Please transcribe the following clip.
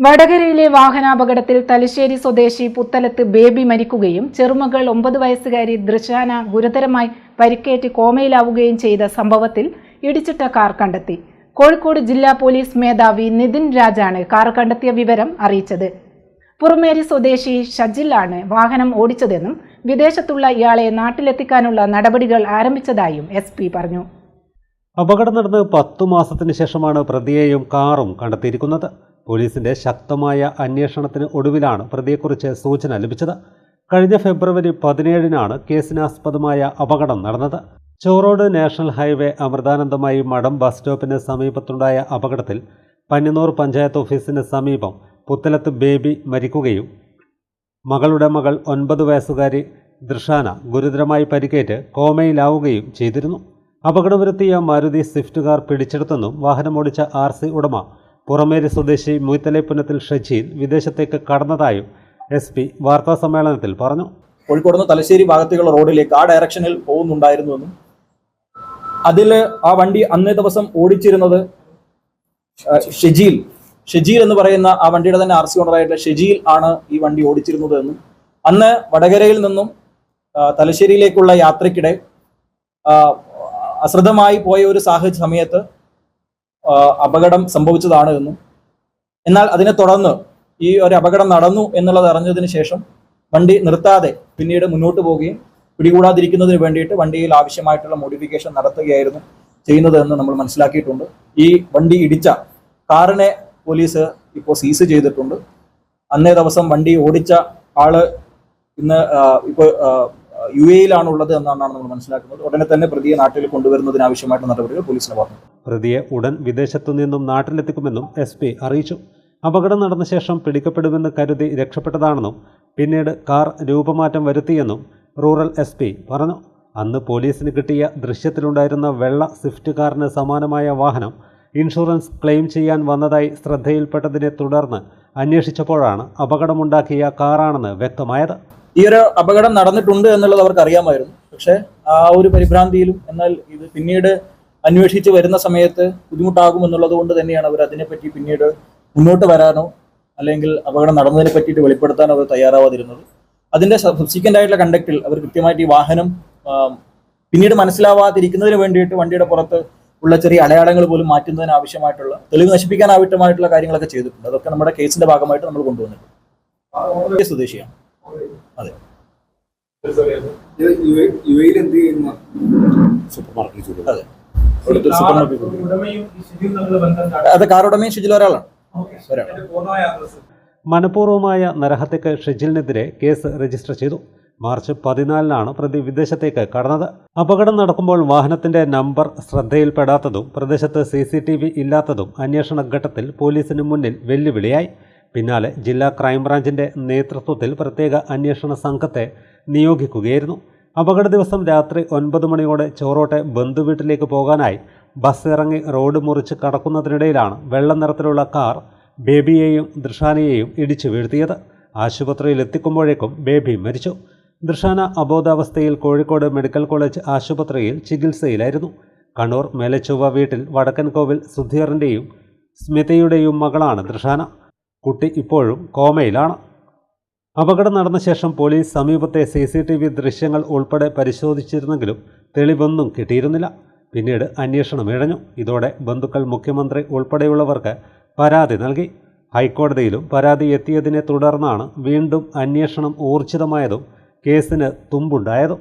വടകരയിലെ വാഹനാപകടത്തിൽ തലശ്ശേരി സ്വദേശി പുത്തലത്ത് ബേബി മരിക്കുകയും ചെറുമകൾ ഒമ്പത് വയസ്സുകാരി ദൃശാന ഗുരുതരമായി പരിക്കേറ്റ് കോമയിലാവുകയും ചെയ്ത സംഭവത്തിൽ ഇടിച്ചിട്ട കാർ കണ്ടെത്തി. കോഴിക്കോട് ജില്ലാ പോലീസ് മേധാവി നിതിൻ രാജാണ് കാർ കണ്ടെത്തിയ വിവരം അറിയിച്ചത്. പുറമേരി സ്വദേശി ഷജിലാണ് വാഹനം ഓടിച്ചതെന്നും വിദേശത്തുള്ള ഇയാളെ നാട്ടിലെത്തിക്കാനുള്ള നടപടികൾ ആരംഭിച്ചതായും എസ് പറഞ്ഞു. അപകടം നടന്ന് പത്തു മാസത്തിന് ശേഷമാണ് പ്രതിയെയും കാറും കണ്ടെത്തിയിരിക്കുന്നത്. പോലീസിന്റെ ശക്തമായ അന്വേഷണത്തിന് ഒടുവിലാണ് പ്രതിയെക്കുറിച്ച് സൂചന ലഭിച്ചത്. കഴിഞ്ഞ ഫെബ്രുവരി പതിനേഴിനാണ് കേസിനാസ്പദമായ അപകടം നടന്നത്. ചോറോഡ് നാഷണൽ ഹൈവേ അമൃതാനന്ദമായി മഠം ബസ് സ്റ്റോപ്പിന് സമീപത്തുണ്ടായ അപകടത്തിൽ പന്നിനൂർ പഞ്ചായത്ത് ഓഫീസിന് സമീപം പുത്തലത്ത് ബേബി മരിക്കുകയും മകളുടെ മകൾ ഒൻപത് വയസ്സുകാരി ദൃഷാന ഗുരുതരമായി പരിക്കേറ്റ് കോമയിലാവുകയും ചെയ്തിരുന്നു. അപകടം വരുത്തിയ മാരുതി സ്വിഫ്റ്റ് കാർ പിടിച്ചെടുത്തെന്നും വാഹനമോടിച്ച ആർ സി ഉടമ പുറമേരി സ്വദേശി മുയ്ത്തലെ പുനത്തിൽ ഷജീൽ വിദേശത്തേക്ക് കടന്നതായും എസ് പി വാർത്താസമ്മേളനത്തിൽ പറഞ്ഞു. കോഴിക്കോട് നിന്ന് തലശ്ശേരി ഭാഗത്തേക്കുള്ള റോഡിലേക്ക് ആ ഡയറക്ഷനിൽ പോകുന്നുണ്ടായിരുന്നുവെന്നും അതിൽ ആ വണ്ടി അന്നേ ദിവസം ഓടിച്ചിരുന്നത് ഷെജീൽ. ഷെജീൽ എന്ന് പറയുന്ന ആ വണ്ടിയുടെ തന്നെ ആർ സി ഓണറായിട്ടുള്ള ഷെജീൽ ആണ് ഈ വണ്ടി ഓടിച്ചിരുന്നത് എന്നും അന്ന് വടകരയിൽ നിന്നും തലശ്ശേരിയിലേക്കുള്ള യാത്രയ്ക്കിടെ അശ്രദ്ധമായി പോയ ഒരു സാഹചര്യ സമയത്ത് അപകടം സംഭവിച്ചതാണ് എന്നും. എന്നാൽ അതിനെ തുടർന്ന് ഈ ഒരു അപകടം നടന്നു എന്നുള്ളത് അറിഞ്ഞതിന് ശേഷം വണ്ടി നിർത്താതെ പിന്നീട് മുന്നോട്ട് പോവുകയും പിടികൂടാതിരിക്കുന്നതിന് വേണ്ടിയിട്ട് വണ്ടിയിൽ ആവശ്യമായിട്ടുള്ള മോഡിഫിക്കേഷൻ നടത്തുകയായിരുന്നു ചെയ്യുന്നത് എന്ന് നമ്മൾ മനസ്സിലാക്കിയിട്ടുണ്ട്. ഈ വണ്ടി ഇടിച്ച കാറിനെ പോലീസ് ഇപ്പോൾ സീസ് ചെയ്തിട്ടുണ്ട്. അന്നേ ദിവസം വണ്ടി ഓടിച്ച ആൾ ഇന്ന് ഇപ്പോൾ യു എയിലാണ് ഉള്ളത് എന്നാണ് നമ്മൾ മനസ്സിലാക്കുന്നത്. ഉടനെ തന്നെ പ്രതിയെ നാട്ടിൽ കൊണ്ടുവരുന്നതിന് ആവശ്യമായിട്ടുള്ള നടപടികൾ പോലീസിന് പറഞ്ഞു പ്രതിയെ ഉടൻ വിദേശത്തു നിന്നും നാട്ടിലെത്തിക്കുമെന്നും എസ് പി അറിയിച്ചു. അപകടം നടന്ന ശേഷം പിടിക്കപ്പെടുമെന്ന് കരുതി രക്ഷപ്പെട്ടതാണെന്നും പിന്നീട് കാർ രൂപമാറ്റം വരുത്തിയെന്നും റൂറൽ എസ് പി പറഞ്ഞു. അന്ന് പോലീസിന് കിട്ടിയ ദൃശ്യത്തിലുണ്ടായിരുന്ന വെള്ള സ്വിഫ്റ്റ് കാറിന് സമാനമായ വാഹനം ഇൻഷുറൻസ് ക്ലെയിം ചെയ്യാൻ വന്നതായി ശ്രദ്ധയിൽപ്പെട്ടതിനെ തുടർന്ന് അന്വേഷിച്ചപ്പോഴാണ് അപകടമുണ്ടാക്കിയ കാറാണെന്ന് വ്യക്തമായത്. ഈ ഒരു അപകടം നടന്നിട്ടുണ്ട് എന്നുള്ളത് അവർക്ക് അറിയാമായിരുന്നു. പക്ഷെ ആ ഒരു പരിഭ്രാന്തിയിലും എന്നാൽ ഇത് പിന്നീട് അന്വേഷിച്ച് വരുന്ന സമയത്ത് ബുദ്ധിമുട്ടാകും എന്നുള്ളത് കൊണ്ട് തന്നെയാണ് അവർ അതിനെപ്പറ്റി പിന്നീട് മുന്നോട്ട് വരാനോ അല്ലെങ്കിൽ അപകടം നടന്നതിനെ പറ്റിയിട്ട് വെളിപ്പെടുത്താനോ അവർ തയ്യാറാവാതിരുന്നത്. അതിന്റെ സബ്സിക്വന്റ് ആയിട്ടുള്ള കണ്ടക്റ്റിൽ അവർ കൃത്യമായിട്ട് ഈ വാഹനം പിന്നീട് മനസ്സിലാവാതിരിക്കുന്നതിന് വേണ്ടിയിട്ട് വണ്ടിയുടെ പുറത്ത് ഉള്ള ചെറിയ അടയാളങ്ങൾ പോലും മാറ്റുന്നതിന് ആവശ്യമായിട്ടുള്ള തെളിവ് നശിപ്പിക്കാൻ ആവശ്യമായിട്ടുള്ള കാര്യങ്ങളൊക്കെ ചെയ്തിട്ടുണ്ട്. അതൊക്കെ നമ്മുടെ കേസിന്റെ ഭാഗമായിട്ട് നമ്മൾ കൊണ്ടുവന്നിട്ടുണ്ട്. സ്വദേശിയാണ് അതെ. യു എയിൽ എന്ത് ചെയ്യുന്ന? സൂപ്പർ മാർക്കറ്റ് അതെ. ഉടമയും ഷിജിൽ ഒരാളാണ്. മനഃപൂർവമായ മനഃപൂർവമായ നരഹത്യക്ക് ഷിജിലിനെതിരെ കേസ് രജിസ്റ്റർ ചെയ്തു. മാർച്ച് പതിനാലിനാണ് പ്രതി വിദേശത്തേക്ക് കടന്നത്. അപകടം നടക്കുമ്പോൾ വാഹനത്തിന്റെ നമ്പർ ശ്രദ്ധയിൽപ്പെടാത്തതും പ്രദേശത്ത് സി സി ടി വി ഇല്ലാത്തതും അന്വേഷണ ഘട്ടത്തിൽ പോലീസിന് മുന്നിൽ വെല്ലുവിളിയായി. പിന്നാലെ ജില്ലാ ക്രൈംബ്രാഞ്ചിന്റെ നേതൃത്വത്തിൽ പ്രത്യേക അന്വേഷണ സംഘത്തെ നിയോഗിക്കുകയായിരുന്നു. അപകട ദിവസം രാത്രി ഒൻപത് മണിയോടെ ചോറോട്ടെ ബന്ധുവീട്ടിലേക്ക് പോകാനായി ബസ് ഇറങ്ങി റോഡ് മുറിച്ച് കടക്കുന്നതിനിടയിലാണ് വെള്ള നിറത്തിലുള്ള കാർ ബേബിയെയും ദൃഷാനയെയും ഇടിച്ചു വീഴ്ത്തിയത്. ആശുപത്രിയിൽ എത്തിക്കുമ്പോഴേക്കും ബേബി മരിച്ചു. ദൃഷാന അബോധാവസ്ഥയിൽ കോഴിക്കോട് മെഡിക്കൽ കോളേജ് ആശുപത്രിയിൽ ചികിത്സയിലായിരുന്നു. കണ്ണൂർ മേലച്ചൊവ്വ വീട്ടിൽ വടക്കൻ കോവിൽ സുധീറിന്റെയും സ്മിതയുടെയും മകളാണ് ദൃഷാന. കുട്ടി ഇപ്പോഴും കോമയിലാണ്. അപകടം നടന്ന ശേഷം പോലീസ് സമീപത്തെ സി സി ടി വി ദൃശ്യങ്ങൾ ഉൾപ്പെടെ പരിശോധിച്ചിരുന്നെങ്കിലും തെളിവൊന്നും കിട്ടിയിരുന്നില്ല. പിന്നീട് അന്വേഷണം ഇഴഞ്ഞു. ഇതോടെ ബന്ധുക്കൾ മുഖ്യമന്ത്രി ഉൾപ്പെടെയുള്ളവർക്ക് പരാതി നൽകി. ഹൈക്കോടതിയിലും പരാതി എത്തിയതിനെ തുടർന്നാണ് വീണ്ടും അന്വേഷണം ഊർജിതമായതും കേസിന് തുമ്പുണ്ടായതും.